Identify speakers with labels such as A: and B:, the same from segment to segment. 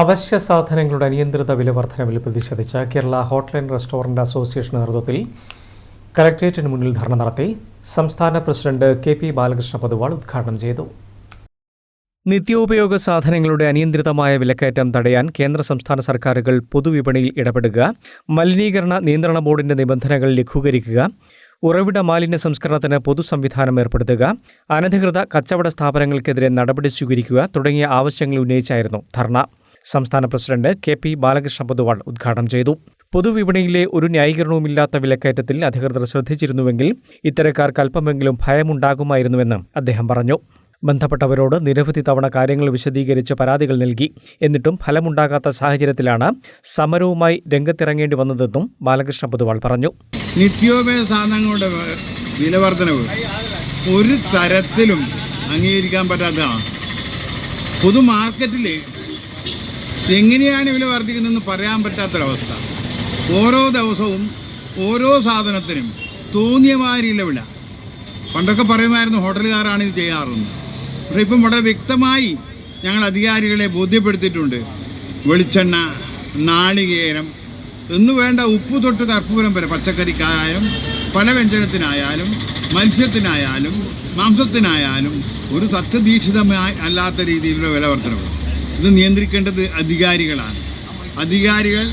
A: അവശ്യ സാധനങ്ങളുടെ അനിയന്ത്രിത വില വർധനവിൽ പ്രതിഷേധിച്ച് Kerala hotel and restaurant association നേതൃത്വത്തിൽ കലക്ട്രേറ്റിന് മുന്നിൽ ധർണ നടത്തി സംസ്ഥാന president K P Balakrishna Poduval ഉദ്ഘാടനം ചെയ്തു. നിത്യോപയോഗ സാധനങ്ങളുടെ അനിയന്ത്രിതമായ വിലക്കയറ്റം തടയാൻ കേന്ദ്ര സംസ്ഥാന സർക്കാരുകൾ പൊതുവിപണിയിൽ ഇടപെടുക മലിനീകരണ നിയന്ത്രണ ബോർഡിന്റെ നിബന്ധനകൾ ലഘൂകരിക്കുക ഉറവിട മാലിന്യ സംസ്കരണത്തിന് പൊതു സംവിധാനം ഏർപ്പെടുത്തുക അനധികൃത കച്ചവട സ്ഥാപനങ്ങൾക്കെതിരെ നടപടി സ്വീകരിക്കുക തുടങ്ങിയ ആവശ്യങ്ങൾ ഉന്നയിച്ചായിരുന്നു ധർണ. സംസ്ഥാന president K P Balakrishna Poduval ഉദ്ഘാടനം ചെയ്തു. പൊതുവിപണിയിലെ ഒരു ന്യായീകരണവുമില്ലാത്ത വിലക്കയറ്റത്തിൽ അധികൃതർ ശ്രദ്ധിച്ചിരുന്നുവെങ്കിൽ ഇത്തരക്കാർക്ക് അല്പമെങ്കിലും ഭയമുണ്ടാകുമായിരുന്നുവെന്ന് അദ്ദേഹം പറഞ്ഞു. ബന്ധപ്പെട്ടവരോട് നിരവധി തവണ കാര്യങ്ങൾ വിശദീകരിച്ച് പരാതികൾ നൽകി. എന്നിട്ടും ഫലമുണ്ടാകാത്ത സാഹചര്യത്തിലാണ് സമരവുമായി രംഗത്തിറങ്ങേണ്ടി വന്നതെന്നും ബാലകൃഷ്ണ പൊതുവാൾ പറഞ്ഞു.
B: നിത്യോപയോഗ സാധനങ്ങളുടെ വിലവർദ്ധനവ് ഒരു തരത്തിലും അംഗീകരിക്കാൻ പറ്റാത്തതാണ്. പൊതു മാർക്കറ്റിൽ എങ്ങനെയാണ് വില വർദ്ധിക്കുന്നതെന്ന് പറയാൻ പറ്റാത്തൊരവസ്ഥ. ഓരോ ദിവസവും ഓരോ സാധനത്തിനും തോന്നിയ മാതിരിയില്ല വില. പണ്ടൊക്കെ പറയുമായിരുന്നു ഹോട്ടലുകാരാണ് ഇത് ചെയ്യാറുള്ളത്. പക്ഷേ ഇപ്പം വളരെ വ്യക്തമായി ഞങ്ങൾ അധികാരികളെ ബോധ്യപ്പെടുത്തിയിട്ടുണ്ട്. വെളിച്ചെണ്ണ നാളികേരം എന്ന് വേണ്ട ഉപ്പ് തൊട്ട് കർപ്പൂരം വരെ പച്ചക്കറിക്കായാലും പല വ്യഞ്ജനത്തിനായാലും മത്സ്യത്തിനായാലും മാംസത്തിനായാലും ഒരു തത്വദീക്ഷിതമായി അല്ലാത്ത രീതിയിലുള്ള വില വർധനവ് ഇത് നിയന്ത്രിക്കേണ്ടത് അധികാരികളാണ്. അധികാരികൾ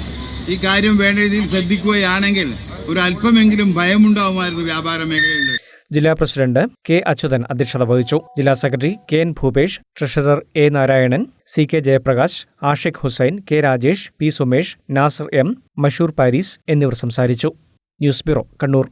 B: ഈ കാര്യം വേണ്ട രീതിയിൽ ശ്രദ്ധിക്കുകയാണെങ്കിൽ ഒരു അല്പമെങ്കിലും ഭയമുണ്ടാവുമായിരുന്നു വ്യാപാര മേഖലയിൽ
A: ജില്ലാ പ്രസിഡന്റ് കെ അച്യുതൻ അധ്യക്ഷത വഹിച്ചു. ജില്ലാ secretary K N Bhupesh treasurer A Narayanan C K Jayaprakash Ashiq Hussain K Rajesh P Sumesh Nasar M Mashoor Paris എന്നിവർ സംസാരിച്ചു. News bureau Kannur.